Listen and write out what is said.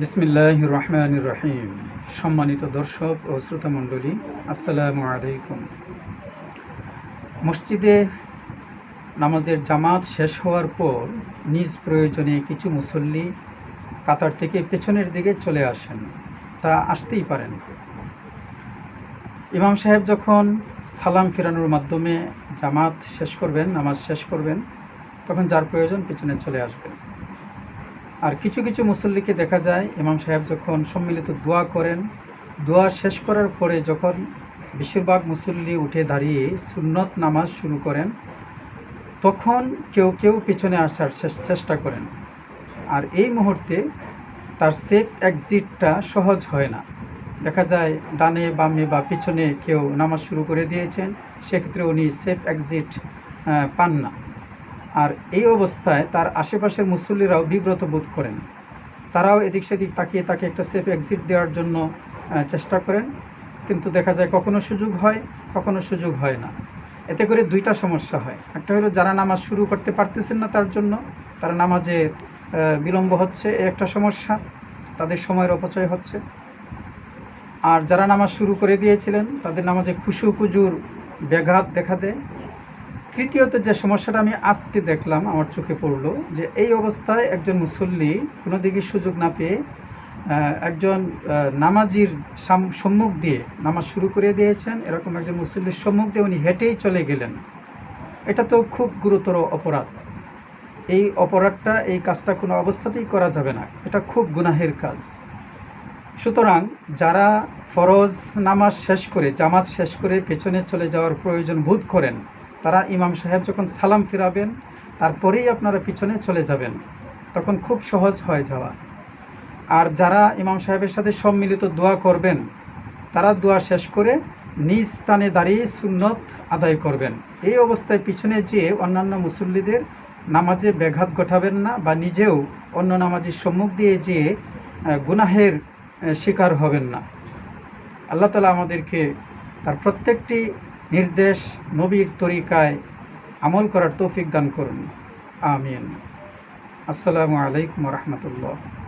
বিসমিল্লাহ রহমান রহিম সম্মানিত দর্শক ও শ্রোতা শ্রোতামণ্ডলী আসসালামু আলাইকুম। মসজিদে নামাজের জামাত শেষ হওয়ার পর নিজ প্রয়োজনে কিছু মুসল্লি কাতার থেকে পেছনের দিকে চলে আসেন। তা আসতেই পারেন। ইমাম সাহেব যখন সালাম ফেরানোর মাধ্যমে জামাত শেষ করবেন, নামাজ শেষ করবেন, তখন যার প্রয়োজন পিছনে চলে আসবেন। আর কিছু কিছু মুসল্লিকে দেখা যায়, ইমাম সাহেব যখন সম্মিলিত দোয়া করেন, দোয়া শেষ করার পরে যখন বেশিরভাগ মুসল্লি উঠে দাঁড়িয়ে সুন্নত নামাজ শুরু করেন, তখন কেউ কেউ পিছনে আসার চেষ্টা করেন। আর এই মুহূর্তে তার সেফ এক্সিটটা সহজ হয় না। দেখা যায়, ডানে, বামে বা পিছনে কেউ নামাজ শুরু করে দিয়েছেন, সেক্ষেত্রে উনি সেফ এক্সিট পান না। আর এই অবস্থায় তার আশেপাশের মুসল্লিরাও বিব্রত বোধ করেন। তারাও এদিক সেদিক তাকিয়ে তাকে একটা সেফ এক্সিট দেওয়ার জন্য চেষ্টা করেন। কিন্তু দেখা যায় কখনো সুযোগ হয়, কখনো সুযোগ হয় না। এতে করে দুইটা সমস্যা হয়। একটা হলো যারা নামাজ শুরু করতে পারতেছেন না তার জন্য, তারা নামাজে বিলম্ব হচ্ছে একটা সমস্যা। তাদের সময়ের অপচয় হচ্ছে। আর যারা নামাজ শুরু করে দিয়েছিলেন, তাদের নামাজে খুশু কুজুর ব্যাঘাত দেখা দেয়। তৃতীয়ত যে সমস্যাটা আমি আজকে দেখলাম, আমার চোখে পড়ল, যে এই অবস্থায় একজন মুসল্লি কোনো দিকে সুযোগ না পেয়ে একজন নামাজির সাম- সম্মুখ দিয়ে নামাজ শুরু করে দিয়েছেন। এরকম একজন মুসল্লির সম্মুখ দিয়ে উনি হেঁটেই চলে গেলেন। এটা তো খুব গুরুতর অপরাধ। এই অপরাধটা, এই কাজটা কোনো অবস্থাতেই করা যাবে না। এটা খুব গুনাহের কাজ। সুতরাং যারা ফরজ নামাজ শেষ করে, জামাত শেষ করে পেছনে চলে যাওয়ার প্রয়োজন বোধ করেন তারা ইমাম সাহেব যখন সালাম ফিরাবেন, তারপরেই আপনারা পিছনে চলে যাবেন। তখন খুব সহজ হয়ে যাওয়া। আর যারা ইমাম সাহেবের সাথে সম্মিলিত দোয়া করবেন, তারা দোয়া শেষ করে নিজ স্থানে দাঁড়িয়ে সুন্নত আদায় করবেন। এই অবস্থায় পিছনে যেয়ে অন্যান্য মুসল্লিদের নামাজে ব্যাঘাত ঘটাবেন না বা নিজেও অন্য নামাজের সম্মুখ দিয়ে যেয়ে গুনাহের শিকার হবেন না। আল্লাহ তালা আমাদেরকে তার প্রত্যেকটি নির্দেশ নবীর তরিকায় আমল করার তৌফিক দান করুন। আমিন। আসসালামু আলাইকুম রহমতুল্লাহ।